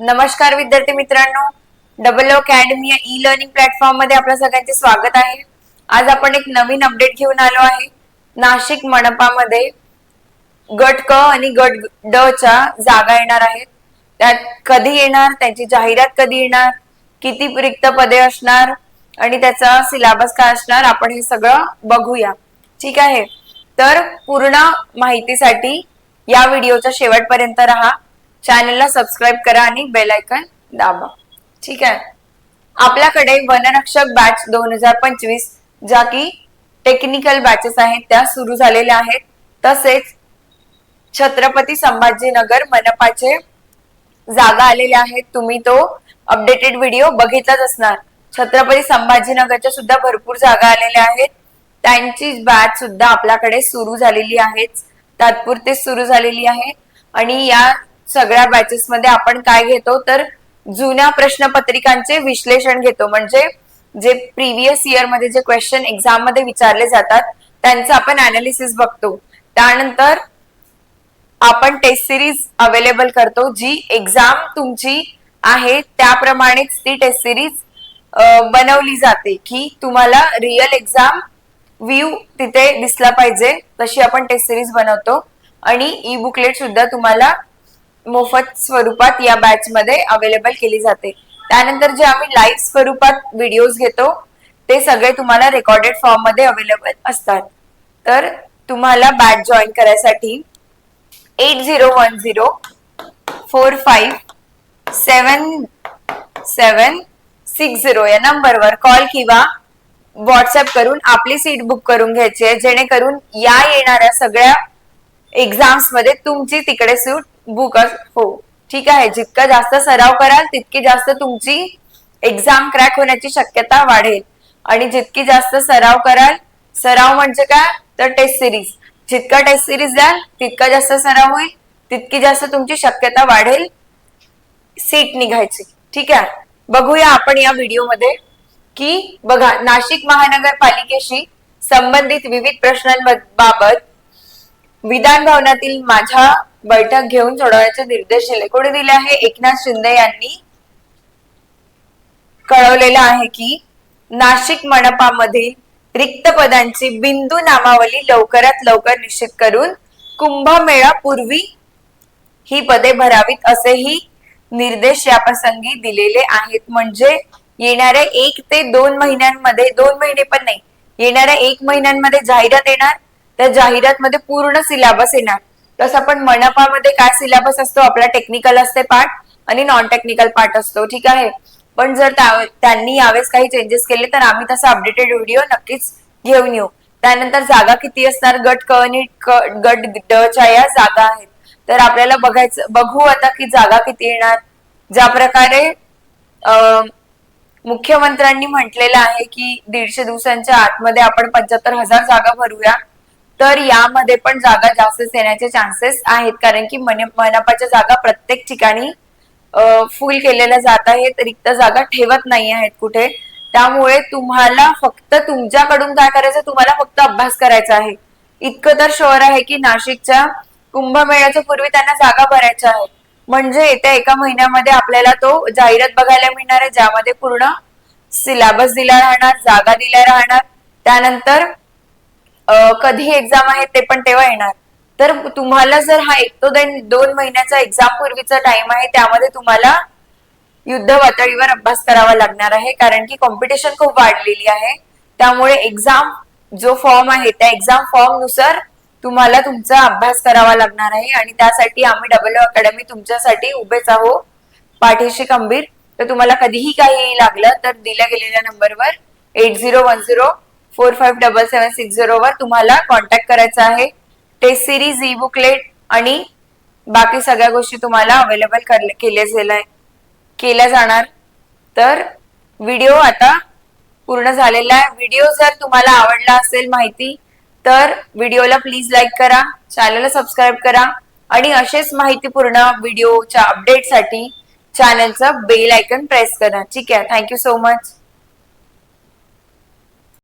नमस्कार विद्यार्थी मित्रांनो. डबल अकॅडमी या ई लर्निंग प्लॅटफॉर्ममध्ये आपल्या सगळ्यांचे स्वागत आहे. आज आपण एक नवीन अपडेट घेऊन आलो आहे. नाशिक मनपामध्ये गट क आणि गट ड च्या जागा येणार आहेत. त्यात कधी येणार त्यांची जाहिरात कधी येणार किती रिक्त पदे असणार आणि त्याचा सिलेबस काय असणार आपण हे सगळं बघूया. ठीक आहे? तर पूर्ण माहितीसाठी या व्हिडिओच्या शेवटपर्यंत राहा. चॅनलला सबस्क्राईब करा आणि बेल आयकन दाबा. ठीक आहे? आपल्याकडे वनरक्षक बॅच दोन हजार पंचवीस ज्या की टेक्निकल बॅचेस आहेत त्या सुरू झालेल्या आहेत. तसेच छत्रपती संभाजीनगर मनपाचे जागा आलेल्या आहेत. तुम्ही तो अपडेटेड व्हिडिओ बघितलाच असणार. छत्रपती संभाजीनगरच्या सुद्धा भरपूर जागा आलेल्या आहेत. त्यांची बॅच सुद्धा आपल्याकडे सुरू झालेली आहे तात्पुरते सुरू झालेली आहे. आणि या सगळ्या बॅचेस मध्ये आपण काय घेतो तर जुन्या प्रश्नपत्रिकांचे विश्लेषण घेतो. म्हणजे जे प्रिव्हियस इयरमध्ये जे क्वेश्चन एक्झाममध्ये विचारले जातात त्यांचं आपण अनालिसिस बघतो. त्यानंतर आपण टेस्ट सिरीज अवेलेबल करतो जी एक्झाम तुमची आहे त्याप्रमाणेच ती टेस्ट सिरीज बनवली जाते की तुम्हाला रिअल एक्झाम व्ह्यू तिथे दिसला पाहिजे तशी आपण टेस्ट सिरीज बनवतो. आणि ई बुकलेट सुद्धा तुम्हाला मोफत स्वरूपात या बॅच मध्ये अवेलेबल केली जाते. त्यानंतर जे आम्ही लाईव्ह स्वरूपात व्हिडिओज घेतो ते सगळे तुम्हाला रेकॉर्डेड फॉर्ममध्ये अवेलेबल असतात. तर तुम्हाला बॅच जॉईन करायसाठी eight zero one zero four five seven seven six zero या नंबरवर कॉल किंवा व्हॉट्सअप करून आपली सीट बुक करून घ्यायची आहे. जेणेकरून या येणाऱ्या सगळ्या एक्झाम्समध्ये तुमची तिकडे सूट बुक हो. ठीक आहे. जितका जास्त सराव कराल तितकी जास्त तुमची एक्झाम क्रॅक होण्याची शक्यता वाढेल. आणि जितकी जास्त सराव कराल सराव म्हणजे काय? तर टेस्ट सिरीज जितका टेस्ट सिरीज द्याल तितका जास्त सराव होईल. तितकी जास्त तुमची शक्यता वाढेल. सीट निघायची. ठीक आहे? बघूया आपण या व्हिडिओमध्ये की बघा नाशिक महानगरपालिकेशी संबंधित विविध प्रश्नांबाबत विधान भवनातील माझ्या बैठक घेऊन सोडवण्याचे निर्देश दिले. कोणी दिले आहे? एकनाथ शिंदे यांनी कळवलेलं आहे की नाशिक मनपामधील रिक्त पदांची बिंदू नामावली लवकरात लवकर निश्चित करून कुंभमेळा पूर्वी ही पदे भरावीत असेही निर्देश या प्रसंगी दिलेले आहेत. म्हणजे येणाऱ्या एक ते दोन महिन्यांमध्ये दोन महिने पण नाही येणाऱ्या एक महिन्यांमध्ये जाहिरात येणार. त्या जाहिरात मध्ये पूर्ण सिलेबस येणार. तसं आपण मनपामध्ये काय सिलेबस असतो आपला टेक्निकल असते पार्ट आणि नॉन टेक्निकल पार्ट असतो ठीक आहे? पण जर त्यांनी यावेळेस काही चेंजेस केले तर आम्ही तसा अपडेटेड व्हिडिओ नक्कीच घेऊन येऊ. त्यानंतर जागा किती असणार? गट क आणि गट ड च्या या जागा आहेत. तर आपल्याला बघायचं बघू आता की जागा किती येणार. ज्या प्रकारे मुख्यमंत्र्यांनी म्हटलेलं आहे की दीडशे दिवसांच्या आतमध्ये आपण पंच्याहत्तर हजार जागा भरूया. तर यामध्ये पण जागा जास्त येण्याचे चान्सेस आहेत. कारण की मनपाच्या जागा प्रत्येक ठिकाणी फुल केलेल्या जात आहेत. रिक्त जागा ठेवत नाही आहेत कुठे. त्यामुळे तुम्हाला फक्त तुमच्याकडून काय करायचं तुम्हाला फक्त अभ्यास करायचा आहे. इतकं तर शहर आहे की नाशिकच्या कुंभमेळ्याच्या पूर्वी त्यांना जागा भरायच्या आहेत. म्हणजे येत्या एका महिन्यामध्ये आपल्याला तो जाहिरात बघायला मिळणार आहे ज्यामध्ये पूर्ण सिलेबस दिला राहणार जागा दिल्या राहणार. त्यानंतर कधी एक्झाम आहे ते पण तेव्हा येणार. तर तुम्हाला जर हा एक तो दोन महिन्याचा एक्झाम पूर्वीचा टाइम आहे त्यामध्ये तुम्हाला युद्ध पातळीवर अभ्यास करावा लागणार आहे. कारण की कॉम्पिटिशन खूप वाढलेली आहे. त्यामुळे एक्झाम जो फॉर्म आहे त्या एक्झाम फॉर्मनुसार तुम्हाला तुमचा अभ्यास करावा लागणार आहे. आणि त्यासाठी आम्ही डबल अकॅडमी तुमच्यासाठी उभेच आहोत. पाठीशी खंबीर. तर तुम्हाला कधीही काही लागलं तर दिल्या गेलेल्या नंबरवर eight zero one zero four five double seven six zero वर तुम्हाला कॉन्टॅक्ट करायचा आहे. टेस्ट सिरीज ई बुकलेट आणि बाकी सगळ्या गोष्टी तुम्हाला अवेलेबल केल्या केल्या जाणार. तर व्हिडिओ आता पूर्ण झालेला आहे. व्हिडिओ जर तुम्हाला आवडला असेल माहिती तर व्हिडिओला प्लीज लाईक करा चॅनलला सबस्क्राईब करा आणि असेच माहितीपूर्ण व्हिडिओच्या अपडेटसाठी चॅनलचं बेल आयकन प्रेस करा. ठीक आहे? Thank you so much